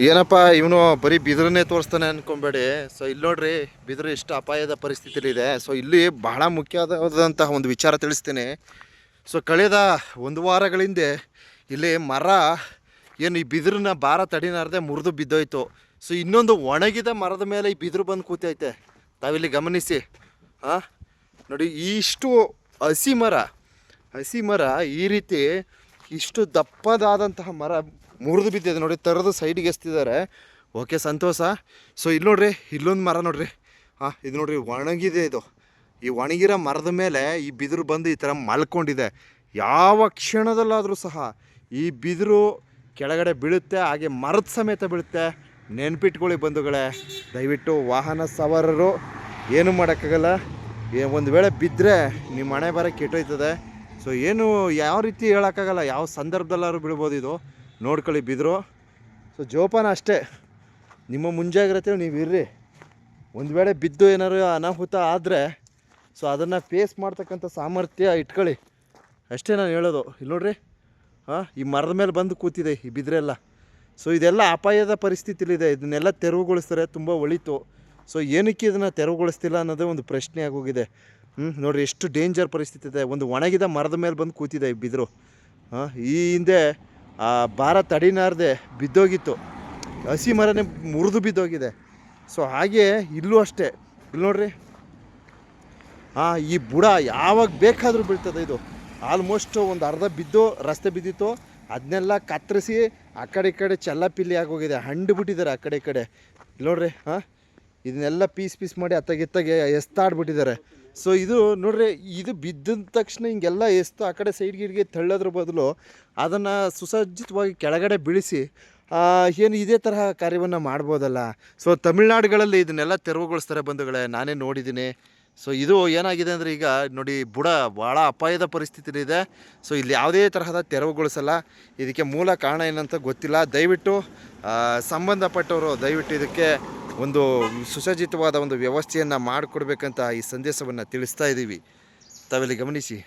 ಏನಪ್ಪ, ಇವನು ಬರೀ ಬಿದಿರನ್ನೇ ತೋರಿಸ್ತಾನೆ ಅನ್ಕೊಂಬೇಡಿ. ಸೊ ಇಲ್ಲಿ ನೋಡ್ರಿ, ಬಿದಿರು ಎಷ್ಟು ಅಪಾಯದ ಪರಿಸ್ಥಿತಿಲಿದೆ. ಸೊ ಇಲ್ಲಿ ಬಹಳ ಮುಖ್ಯವಾದಂತಹ ಒಂದು ವಿಚಾರ ತಿಳಿಸ್ತೀನಿ. ಸೊ ಕಳೆದ ಒಂದು ವಾರಗಳ ಹಿಂದೆ ಇಲ್ಲಿ ಮರ, ಏನು ಈ ಬಿದಿರನ್ನ ಭಾರ ತಡಿನಾರದೆ ಮುರಿದು ಬಿದ್ದೋಯ್ತು. ಸೊ ಇನ್ನೊಂದು ಒಣಗಿದ ಮರದ ಮೇಲೆ ಈ ಬಿದಿರು ಬಂದು ಕೂತೈತೆ. ತಾವಿಲ್ಲಿ ಗಮನಿಸಿ. ಹಾಂ? ನೋಡಿ, ಇಷ್ಟು ಹಸಿ ಮರ ಹಸಿ ಮರ ಈ ರೀತಿ ಇಷ್ಟು ದಪ್ಪದಾದಂತಹ ಮರ ಮುರಿದು ಬಿದ್ದಿದೆ ನೋಡಿ, ತರದು ಸೈಡಿಗೆ ಎಸ್ತಿದ್ದಾರೆ. ಓಕೆ ಸಂತೋಷ. ಸೊ ಇಲ್ಲಿ ನೋಡ್ರಿ, ಇಲ್ಲೊಂದು ಮರ ನೋಡ್ರಿ. ಹಾಂ, ಇದು ನೋಡ್ರಿ, ಒಣಗಿದೆ ಇದು. ಈ ಒಣಗಿರೋ ಮರದ ಮೇಲೆ ಈ ಬಿದಿರು ಬಂದು ಈ ಥರ ಮಲ್ಕೊಂಡಿದೆ. ಯಾವ ಕ್ಷಣದಲ್ಲಾದರೂ ಸಹ ಈ ಬಿದಿರು ಕೆಳಗಡೆ ಬೀಳುತ್ತೆ, ಹಾಗೆ ಮರದ ಸಮೇತ ಬೀಳುತ್ತೆ. ನೆನ್ಪಿಟ್ಕೊಳ್ಳಿ ಬಂಧುಗಳೇ, ದಯವಿಟ್ಟು ವಾಹನ ಸವಾರರು, ಏನು ಮಾಡೋಕ್ಕಾಗಲ್ಲ. ಒಂದು ವೇಳೆ ಬಿದ್ದರೆ ನಿಮ್ಮ ಮನೆ ಬರೋ ಕೆಟ್ಟೋಯ್ತದೆ. ಸೊ ಏನು, ಯಾವ ರೀತಿ ಹೇಳೋಕ್ಕಾಗಲ್ಲ, ಯಾವ ಸಂದರ್ಭದಲ್ಲಾದ್ರೂ ಬೀಳ್ಬೋದು ಇದು. ನೋಡ್ಕೊಳ್ಳಿ ಬಿದ್ರು. ಸೊ ಜೋಪಾನ ಅಷ್ಟೇ. ನಿಮ್ಮ ಮುಂಜಾಗ್ರತೆ ನೀವು ಇರ್ರಿ. ಒಂದು ವೇಳೆ ಬಿದ್ದು ಏನಾದ್ರು ಅನಾಹುತ ಆದರೆ ಸೊ ಅದನ್ನು ಫೇಸ್ ಮಾಡ್ತಕ್ಕಂಥ ಸಾಮರ್ಥ್ಯ ಇಟ್ಕೊಳ್ಳಿ. ಅಷ್ಟೇ ನಾನು ಹೇಳೋದು. ಇಲ್ಲಿ ನೋಡ್ರಿ, ಹಾಂ, ಈ ಮರದ ಮೇಲೆ ಬಂದು ಕೂತಿದೆ ಈ ಬಿದ್ರೆಲ್ಲ. ಸೊ ಇದೆಲ್ಲ ಅಪಾಯದ ಪರಿಸ್ಥಿತಿಲಿದೆ. ಇದನ್ನೆಲ್ಲ ತೆರವುಗೊಳಿಸ್ತಾರೆ. ತುಂಬ ಒಳಿತು. ಸೊ ಏನಕ್ಕೆ ಇದನ್ನು ತೆರವುಗೊಳಿಸ್ತಿಲ್ಲ ಅನ್ನೋದೇ ಒಂದು ಪ್ರಶ್ನೆ ಆಗೋಗಿದೆ. ಹ್ಞೂ ನೋಡಿರಿ, ಎಷ್ಟು ಡೇಂಜರ್ ಪರಿಸ್ಥಿತಿ ಇದೆ. ಒಂದು ಒಣಗಿದ ಮರದ ಮೇಲೆ ಬಂದು ಕೂತಿದೆ ಈ ಬಿದ್ರು. ಹಾಂ, ಈ ಹಿಂದೆ ಆ ಭಾರ ತಡಿನಾರ್ದೆ ಬಿದ್ದೋಗಿತ್ತು. ಹಸಿ ಮರನೇ ಮುರಿದು ಬಿದ್ದೋಗಿದೆ. ಸೊ ಹಾಗೆ ಇಲ್ಲೂ ಅಷ್ಟೇ. ಇಲ್ಲಿ ನೋಡ್ರಿ. ಹಾಂ ಈ ಬುಡ ಯಾವಾಗ ಬೇಕಾದರೂ ಬೀಳ್ತದೆ ಇದು. ಆಲ್ಮೋಸ್ಟ್ ಒಂದು ಅರ್ಧ ಬಿದ್ದು, ರಸ್ತೆ ಬಿದ್ದಿತ್ತು. ಅದನ್ನೆಲ್ಲ ಕತ್ತರಿಸಿ ಆ ಕಡೆ ಈ ಕಡೆ ಚೆಲ್ಲಪಿಲ್ಲಿ ಆಗೋಗಿದೆ. ಹಂಡು ಬಿಟ್ಟಿದ್ದಾರೆ ಆ ಕಡೆ ಈ ಕಡೆ. ಇಲ್ಲಿ ನೋಡ್ರಿ ಹಾಂ ಇದನ್ನೆಲ್ಲ ಪೀಸ್ ಪೀಸ್ ಮಾಡಿ ಅತ್ತಗಿತ್ತಗೆ ಎಸ್ತಾಡ್ಬಿಟ್ಟಿದ್ದಾರೆ. ಸೊ ಇದು ನೋಡ್ರಿ, ಇದು ಬಿದ್ದ ತಕ್ಷಣ ಹಿಂಗೆಲ್ಲ ಎಸ್ತು, ಆ ಕಡೆ ಸೈಡ್ ಗಿಡ್ಗೆ ತಳ್ಳೋದ್ರ ಬದಲು ಅದನ್ನು ಸುಸಜ್ಜಿತವಾಗಿ ಕೆಳಗಡೆ ಬೀಳಿಸಿ ಏನು ಇದೇ ತರಹ ಕಾರ್ಯವನ್ನು ಮಾಡ್ಬೋದಲ್ಲ. ಸೊ ತಮಿಳ್ನಾಡುಗಳಲ್ಲಿ ಇದನ್ನೆಲ್ಲ ತೆರವುಗೊಳಿಸ್ತಾರೆ ಬಂಧುಗಳೇ, ನಾನೇ ನೋಡಿದ್ದೀನಿ. ಸೊ ಇದು ಏನಾಗಿದೆ ಅಂದರೆ ಈಗ ನೋಡಿ, ಬುಡ ಭಾಳ ಅಪಾಯದ ಪರಿಸ್ಥಿತಿಲಿದೆ. ಸೊ ಇಲ್ಲಿ ಯಾವುದೇ ತರಹದ ತೆರವುಗೊಳಿಸಲ್ಲ. ಇದಕ್ಕೆ ಮೂಲ ಕಾರಣ ಏನಂತ ಗೊತ್ತಿಲ್ಲ. ದಯವಿಟ್ಟು ಸಂಬಂಧಪಟ್ಟವರು ದಯವಿಟ್ಟು ಇದಕ್ಕೆ ಒಂದು ಸುಸಜ್ಜಿತವಾದ ಒಂದು ವ್ಯವಸ್ಥೆಯನ್ನು ಮಾಡಿಕೊಡ್ಬೇಕಂತ ಈ ಸಂದೇಶವನ್ನು ತಿಳಿಸ್ತಾ ಇದ್ದೀವಿ ತಾವೆಲ್ಲಿ ಗಮನಿಸಿ.